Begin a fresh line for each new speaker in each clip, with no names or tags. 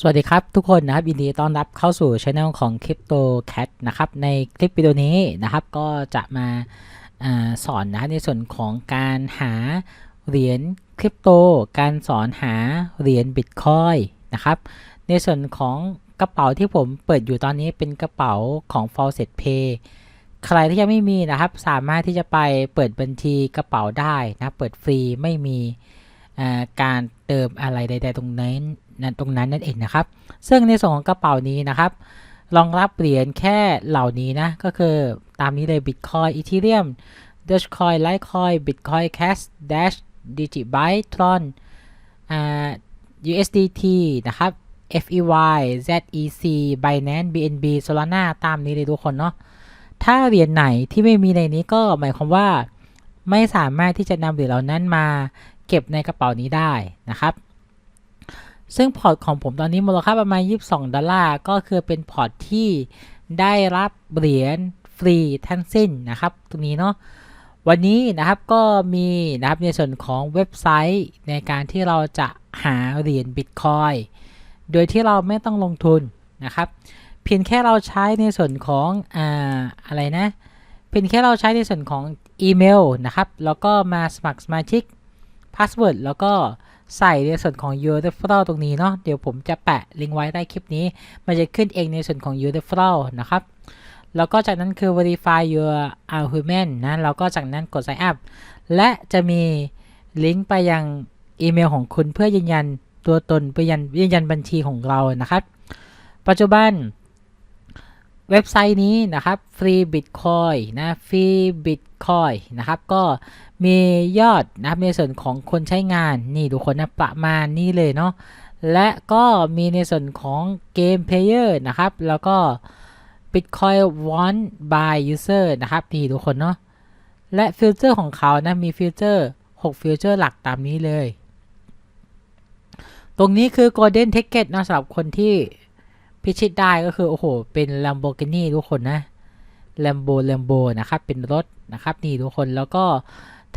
สวัสดีครับทุกคนนะครับยินดีต้อนรับเข้าสู่ช anel ของ Crypto Cat นะครับในคลิปวิดีโอนี้นะครับก็จะมาอาสอนนะในส่วนของการหาเหรียญคริปโต การสอนหาเหรียญบิตคอยนะครับในส่วนของกระเป๋าที่ผมเปิดอยู่ตอนนี้เป็นกระเป๋าของ f a w c e t Pay ใครที่ยังไม่มีนะครับสามารถที่จะไปเปิดบัญชีกระเป๋าได้นะเปิดฟรีไม่มีการเติมอะไรใด ๆ ตรงนั้น นั่นตรงนั้นนั่นเองนะครับ ซึ่งในส่วนของกระเป๋านี้นะครับรองรับเหรียญแค่เหล่านี้นะ ก็คือตามนี้เลย Bitcoin Ethereum Dogecoin Litecoin Bitcoin Cash Dash Digibyte Tron USDT นะครับ FEY ZEC Binance BNB Solana ตามนี้เลยทุกคนเนาะถ้าเหรียญไหนที่ไม่มีในนี้ก็หมายความว่า ไม่สามารถที่จะนำเหรียญเหล่านั้นมาเก็บในกระเป๋านี้ได้นะครับ ซึ่งพอร์ตของผมตอนนี้มูลค่าประมาณ 22 ดอลลาร์ ก็คือเป็นพอร์ตที่ได้รับเหรียญฟรีทั้งสิ้นนะครับ ตรงนี้เนาะ วันนี้นะครับก็มีนะครับในส่วนของเว็บไซต์ในการที่เราจะหาเหรียญบิตคอยโดยที่เราไม่ต้องลงทุนนะครับ เพียงแค่เราใช้ในส่วนของอ่าอะไรนะ เพียงแค่เราใช้ในส่วนของอีเมลนะครับ แล้วก็มาสมัครสมาชิกพาสเวิร์ดแล้วก็ ใส่ในส่วนของ u r e f e r a l ตรงนี้เนาะเดี๋ยวผมจะแปะลิงก์ไว้ใต้คลิปนี้ มันจะขึ้นเองในส่วนของ u r e f e r a l นะครับ แล้วก็จากนั้นคือ verify your argument นะแล้วก็จากนั้นกด sign up และจะมีลิงก์ไปยังอีเมลของคุณเพื่อยืนยันตัวตนเพื่อยืนยันยืนยันบัญชีของเรานะครับ ปัจจุบัน เว็บไซต์นี้นะครับ Free Bitcoin นะ Free Bitcoin นะครับ ก็มียอดนะครับในส่วนของคนใช้งานนี่ทุกคนนะประมาณนี้เลยเนาะและก็มีในส่วนของเกมเพลเยอร์นะครับ แล้วก็ Bitcoin want by user นะครับนี่ทุกคนเนาะและฟิวเจอร์ของเขานะมีฟิวเจอร์6ฟิวเจอร์หลักตามนี้เลย ตรงนี้คือ Golden Ticket นะสำหรับคนที่ พิชิตได้ก็คือ โอ้โห เป็น Lamborghini ทุกคนนะ Lambo Lambo นะครับ เป็นรถนะครับนี่ทุกคนแล้วก็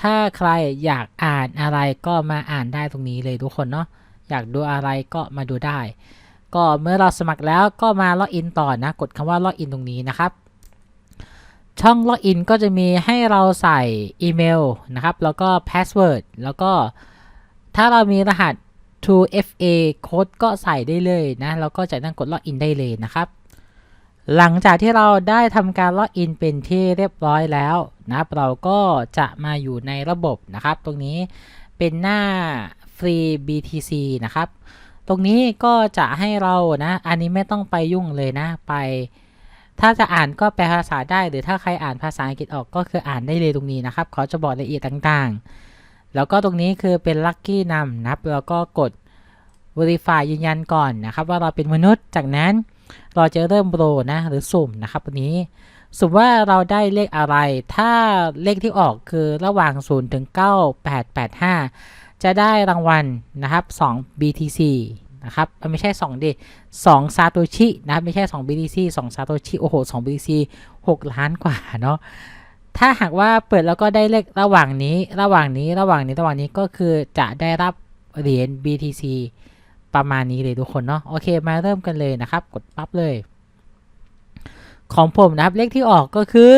ถ้าใครอยากอ่านอะไรก็มาอ่านได้ตรงนี้เลยทุกคนเนาะอยากดูอะไรก็มาดูได้ ก็เมื่อเราสมัครแล้วก็มาล็อกอินต่อนะ กดคำว่าล็อกอินตรงนี้นะครับ ช่องล็อกอินก็จะมีให้เราใส่อีเมลนะครับ แล้วก็พาสเวิร์ดแล้วก็ถ้าเรามีรหัส 2FA โค้ดก็ใส่ได้เลยนะแล้วก็จากนั้นกดล็อกอินได้เลยนะครับ หลังจากที่เราได้ทำการล็อกอินเป็นที่เรียบร้อยแล้วนะเราก็จะมาอยู่ในระบบนะครับ ตรงนี้เป็นหน้า Free BTC นะครับ ตรงนี้ก็จะให้เรานะ อันนี้ไม่ต้องไปยุ่งเลยนะไป ถ้าจะอ่านก็แปลภาษาได้ หรือถ้าใครอ่านภาษาอังกฤษออกก็คืออ่านได้เลยตรงนี้นะครับเขาจะบอกรายละเอียดต่างๆ แล้วก็ตรงนี้คือเป็น Lucky นำนะครับแล้วก็กด Verify ยืนยันก่อนนะครับ ว่าเราเป็นมนุษย์จากนั้นเราจะเริ่มโบรนะหรือสุ่มนะครับวันนี้สมมว่าเราได้เลขอะไร ถ้าเลขที่ออกคือระหว่าง 0 ถึง 9885 จะได้รางวัลนะครับ 2 BTC นะครับไม่ใช่2ดิ2ซาโตชินะครับ ไม่ใช่ 2 BTC 2ซาโตชิโอ้โห2 BTC 6 ล้านกว่าเนาะ ถ้าหากว่าเปิดแล้วก็ได้เลขระหว่างนี้ ระหว่างนี้ ระหว่างนี้ ระหว่างนี้ก็คือจะได้รับเหรียญ BTC ประมาณนี้เลยทุกคนเนาะ โอเค มาเริ่มกันเลยนะครับ กดปั๊บเลย ของผมนะครับ เลขที่ออกก็คือ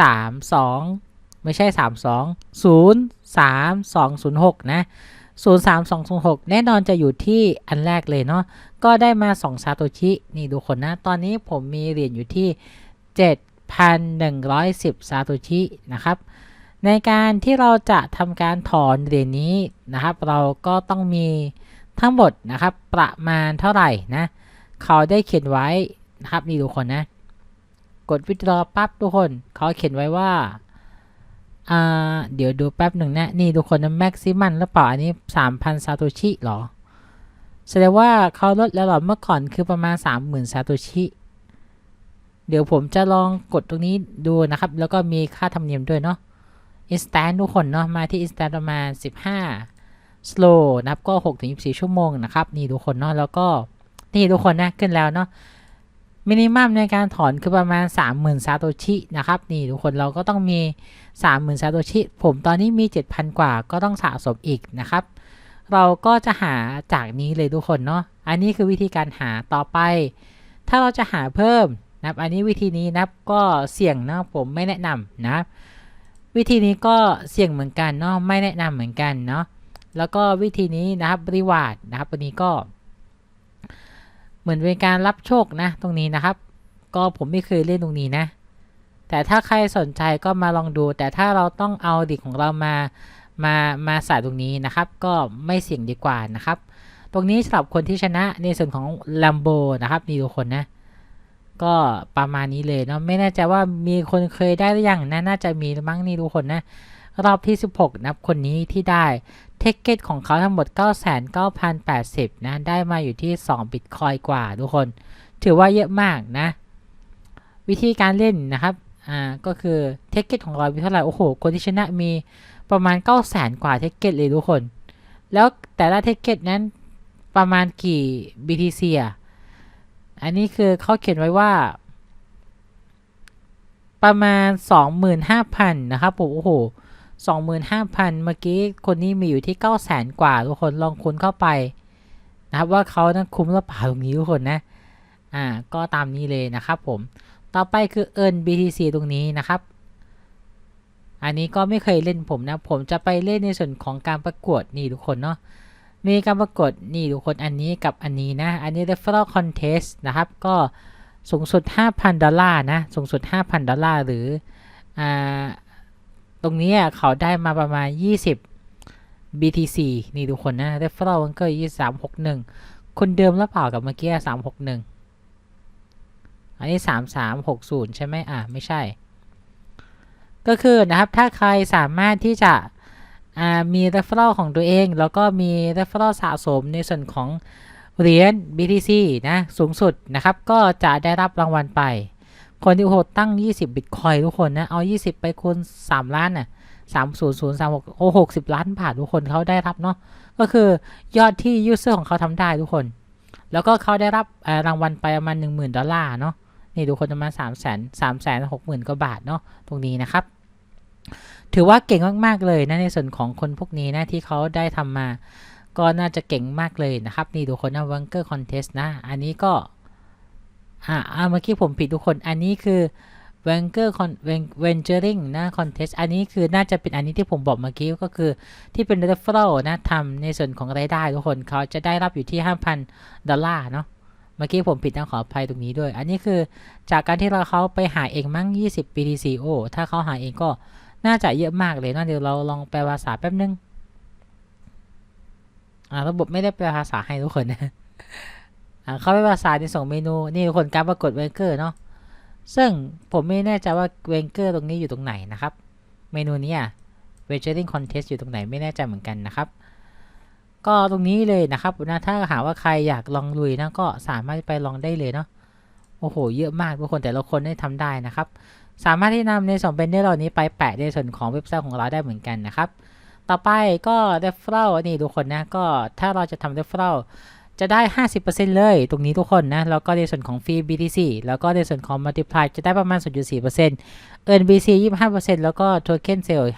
3 2 ไม่ใช่ 3 2 0 3 2 0 6 นะ 0 3 2 0 6 แน่นอนจะอยู่ที่อันแรกเลยเนาะ ก็ได้มา 2 ซาโตชิ นี่ดูคนนะ ตอนนี้ผมมีเหรียญอยู่ที่ 7,110 ซาโตชินะครับ ในการที่เราจะทำการถอนเหรียญนี้นะครับ เราก็ต้องมีทั้งหมดนะครับประมาณเท่าไหร่นะเขาได้เขียนไว้นะครับนี่ทุกคนนะ กดวิดรอปั๊บทุกคนเขาเขียนไว้ว่าอ่าเดี๋ยวดูแป๊บหนึ่งนะนี่ทุกคนนะแม็กซิมัมหรือเปล่าอันนี้ 3,000 ซาโตชิหรอแสดงว่าเขาลดแล้วหรอเมื่อก่อนคือประมาณ 30,000 ซาโตชิ เดี๋ยวผมจะลองกดตรงนี้ดูนะครับ แล้วก็มีค่าธรรมเนียมด้วยเนาะ instant ทุกคนเนาะ มาที่ instant ประมาณ 15 slow นะครับ ก็ 6-24 ชั่วโมงนะครับ นี่ทุกคนเนาะ แล้วก็ นี่ทุกคนนะ ขึ้นแล้วเนาะ มินิมัมในการถอนคือประมาณ 30,000 ซาโตชินะครับ นี่ทุกคนเราก็ต้องมี 30,000 ซาโตชิ ผมตอนนี้มี 7,000 กว่า ก็ต้องสะสมอีกนะครับ เราก็จะหาจากนี้เลยทุกคนเนาะ อันนี้คือวิธีการหาต่อไป ถ้าเราจะหาเพิ่ม นะครับอันนี้วิธีนี้นะครับก็เสี่ยงนะผมไม่แนะนำนะครับวิธีนี้ก็เสี่ยงเหมือนกันเนาะไม่แนะนำเหมือนกันเนาะแล้วก็วิธีนี้นะครับรีวาร์ดนะครับอันนี้ก็ เหมือนเป็นการรับโชคนะตรงนี้นะครับ ก็ผมไม่เคยเล่นตรงนี้นะ แต่ถ้าใครสนใจก็มาลองดู แต่ถ้าเราต้องเอาดิกของเรามามามาใส่ตรงนี้นะครับ ก็ไม่เสี่ยงดีกว่านะครับ ตรงนี้สำหรับคนที่ชนะในส่วนของ Lambo นะครับนี่ทุกคนนะ ก็ประมาณนี้เลยเนาะไม่แน่ใจว่ามีคนเคยได้หรือยังนะน่าจะมีมั้งนี่ทุกคนนะ รอบที่ 16 นับคนนี้ที่ได้เทคเก็ตของเขาทั้งหมด 99,080 นะ ได้มาอยู่ที่ 2 บิตคอยกว่าทุกคน ถือว่าเยอะมากนะ วิธีการเล่นนะครับอ่าก็คือเทคเก็ตของเรามีเท่าไหร่ โอ้โห คนที่ชนะมีประมาณ 900,000 กว่าเทคเก็ตเลยทุกคน แล้วแต่ละเทคเก็ตนั้นประมาณกี่ BTC อะ อันนี้คือเขาเขียนไว้ว่า ประมาณ 25,000 นะครับผมโอ้โห 25,000 เมื่อกี้คนนี้มีอยู่ที่ 900,000 กว่า ทุกคนลองคูณเข้าไปนะครับว่าเขานั้นคุ้มหรือเปล่าตรงนี้ทุกคนนะ อ่า ก็ตามนี้เลยนะครับผม ต่อไปคือ earn BTC ตรงนี้นะครับ อันนี้ก็ไม่เคยเล่นผมนะ ผมจะไปเล่นในส่วนของการประกวดนี่ทุกคนเนาะ มีการประกวดนี่ทุกคนอันนี้กับอันนี้นะ อันนี้ referral contest นะครับ ก็สูงสุด 5,000 ดอลลาร์นะ สูงสุด 5,000 ดอลลาร์หรืออ่าตรงนี้เขาได้มาประมาณ 20 BTC นี่ทุกคนนะ referral มันก็2361 คนเดิมแล้วเปล่ากับเมื่อกี้ 361 อันนี้ 3360 ใช่ไหมอะไม่ใช่ ก็คือนะครับถ้าใครสามารถที่จะ มี referral ของตัวเอง แล้วก็มี referral สะสมในส่วนของเหรียญ BTC นะสูงสุดนะครับ ก็จะได้รับรางวัลไป คนที่โหดตั้ง 20 บิตคอยทุกคนนะ เอา 20 ไปคูณ 3 ล้านน่ะ30036โอ้60 ล้านบาททุกคนเขาได้รับเนาะก็คือยอดที่ยูเซอร์ของเขาทำได้ทุกคน แล้วก็เขาได้รับรางวัลไปประมาณ10,000 ดอลลาร์เนาะนี่ทุกคนประมาณ3 0 0 0 0 0 3 6 0 0 0 0กว่าบาทเนาะตรงนี้นะครับ ถือว่าเก่งมาก ๆ เลยนะในส่วนของคนพวกนี้นะที่เขาได้ทำมา ก็น่าจะเก่งมากเลยนะครับ นี่ทุกคนนะวังเกอร์คอนเทสนะ อันนี้ก็ อ่าเมื่อกี้ผมผิดทุกคน อันนี้คือ v e n g e r Con Venturing นะ Contest อันนี้คือน่าจะเป็นอันนี้ที่ผมบอกเมื่อกี้ก็คือที่เป็น referral นะทำในส่วนของรายได้ทุกคนเขาจะได้รับอยู่ที่ 5,000 ดอลลาร์เนาะเมื่อกี้ผมผิดต้องขออภัยตรงนี้ด้วย อันนี้คือจากการที่เราเขาไปหาเองมั้ง 20 BTC โอ้ถ้าเขาหาเองก็ น่าจะเยอะมากเลยนะเดี๋ยวเราลองแปลภาษาแป๊บนึง อ่าระบบไม่ได้แปลภาษาให้ทุกคนนะอ่าเขาไปภาษาในส่งเมนูนี่ทุกคนการปรากฏเวเกอร์เนาะซึ่งผมไม่แน่ใจว่าเวงเกอร์ตรงนี้อยู่ตรงไหนนะครับ เมนูนี้อะ Venturing Contest อยู่ตรงไหนไม่แน่ใจเหมือนกันนะครับ ก็ตรงนี้เลยนะครับนะถ้าหาว่าใครอยากลองลุยนะก็สามารถไปลองได้เลยเนาะโอ้โห เยอะมากทุกคนแต่ละคนได้ทำได้นะครับ สามารถที่นำในส่วนเป็นเนอร์เหล่านี้ไปแปะในส่วนของเว็บไซต์ของเราได้เหมือนกันนะครับ ต่อไปก็ referral นี่ทุกคนนะก็ถ้าเราจะทำ referral จะได้ 50%เลย ตรงนี้ทุกคนนะ แล้วก็ในส่วนของฟรี BTC แล้วก็ในส่วนของ multiply จะได้ประมาณ 0.4% earn BC 25%แล้วก็ token sale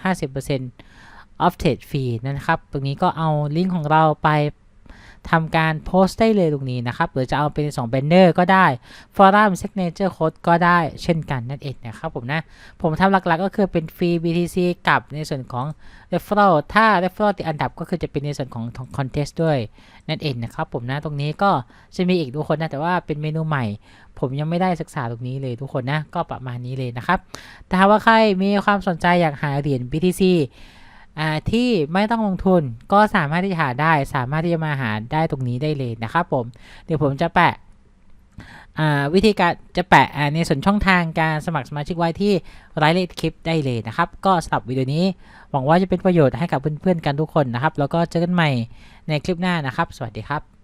50% off trade fee นะครับ ตรงนี้ก็เอาลิงก์ของเราไป ทำการโพสต์ได้เลยตรงนี้นะครับ หรือจะเอาเป็น2 banner ก็ได้ forum signature code ก็ได้เช่นกันนั่นเองนะครับผมนะ ผมทำหลักๆก็คือเป็นฟรี BTC กับในส่วนของ referral ถ้า referral ติดอันดับก็คือจะเป็นในส่วนของ contest ด้วยนั่นเองนะครับผมนะตรงนี้ก็จะมีอีกทุกคนนะแต่ว่าเป็นเมนูใหม่ ผมยังไม่ได้ศึกษาตรงนี้เลยทุกคนนะก็ประมาณนี้เลยนะครับแต่ถ้าว่าใครมีความสนใจอยากหาเหรียญ BTC ที่ไม่ต้องลงทุนก็สามารถที่จะหาได้ สามารถที่จะมาหาได้ตรงนี้ได้เลยนะครับผม เดี๋ยวผมจะแปะวิธีการจะแปะในส่วนช่องทางการสมัครสมาชิกไว้ที่รายละเอียดคลิปได้เลยนะครับ ก็สำหรับวิดีโอนี้ หวังว่าจะเป็นประโยชน์ให้กับเพื่อนๆกันทุกคนนะครับ แล้วก็เจอกันใหม่ในคลิปหน้านะครับ สวัสดีครับ